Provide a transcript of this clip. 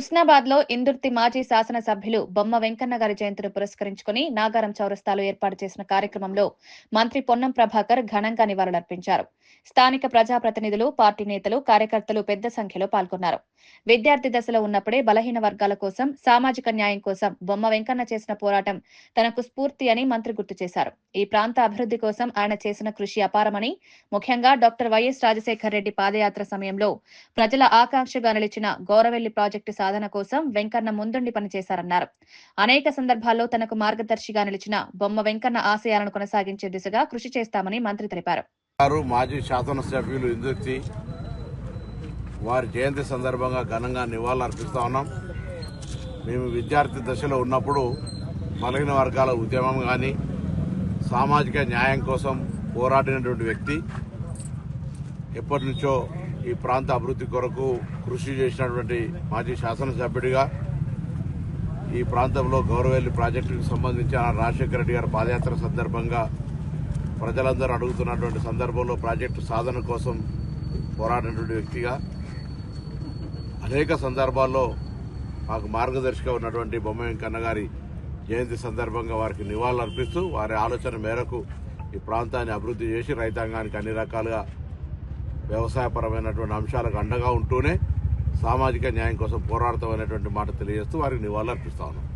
హుస్నాబాద్లో ఇందుర్తి మాజీ శాసనసభ్యులు బొమ్మ వెంకన్న గారి జయంతిని పురస్కరించుకుని నాగారం చౌరస్తాలో ఏర్పాటు చేసిన కార్యక్రమంలో మంత్రి పొన్నం ప్రభాకర్ ఘనంగా నివాళులర్పించారు. స్థానిక ప్రజాప్రతినిధులు పార్టీ నేతలు కార్యకర్తలు పెద్ద సంఖ్యలో పాల్గొన్నారు. విద్యార్థి దశలో ఉన్నప్పుడే బలహీన వర్గాల కోసం సామాజిక న్యాయం కోసం బొమ్మ వెంకన్న చేసిన పోరాటం తనకు స్ఫూర్తి అని మంత్రి గుర్తు చేశారు. ఈ ప్రాంత అభివృద్ధి కోసం ఆయన చేసిన కృషి అపారమని ముఖ్యంగా డాక్టర్ వైఎస్ రాజశేఖర్ రెడ్డి పాదయాత్ర సమయంలో ప్రజల ఆకాంక్షగా నిలిచిన గౌరవెల్లి ప్రాజెక్టు సాధన కోసం వెంకన్న ముందుండి పనిచేశారన్నారు. అనేక సందర్భాల్లో తనకు మార్గదర్శిగా నిలిచిన బొమ్మ వెంకన్న ఆశయాలను కొనసాగించే దిశగా కృషి చేస్తామని మంత్రి తెలిపారు. మాజీ శాసనసభ్యులు ఇందుర్తి వారి జయంతి సందర్భంగా ఘనంగా నివాళులు అర్పిస్తా ఉన్నాం. మేము విద్యార్థి దశలో ఉన్నప్పుడు బలహీన వర్గాల ఉద్యమం కానీ సామాజిక న్యాయం కోసం పోరాడినటువంటి వ్యక్తి ఎప్పటి నుంచో ఈ ప్రాంత అభివృద్ధి కొరకు కృషి చేసినటువంటి మాజీ శాసనసభ్యుడిగా ఈ ప్రాంతంలో గౌరవేల్లి ప్రాజెక్టుకు సంబంధించి ఆ రాజశేఖర రెడ్డి గారి పాదయాత్ర సందర్భంగా ప్రజలందరూ అడుగుతున్నటువంటి సందర్భంలో ప్రాజెక్టు సాధన కోసం పోరాడినటువంటి వ్యక్తిగా అనేక సందర్భాల్లో మాకు మార్గదర్శిగా ఉన్నటువంటి బొమ్మ వెంకన్న గారి జయంతి సందర్భంగా వారికి నివాళులు అర్పిస్తూ వారి ఆలోచన మేరకు ఈ ప్రాంతాన్ని అభివృద్ధి చేసి రైతాంగానికి అన్ని రకాలుగా వ్యవసాయపరమైనటువంటి అంశాలకు అండగా ఉంటూనే సామాజిక న్యాయం కోసం పోరాడతామనేటువంటి మాట తెలియజేస్తూ వారికి నివాళులు అర్పిస్తా ఉన్నాం.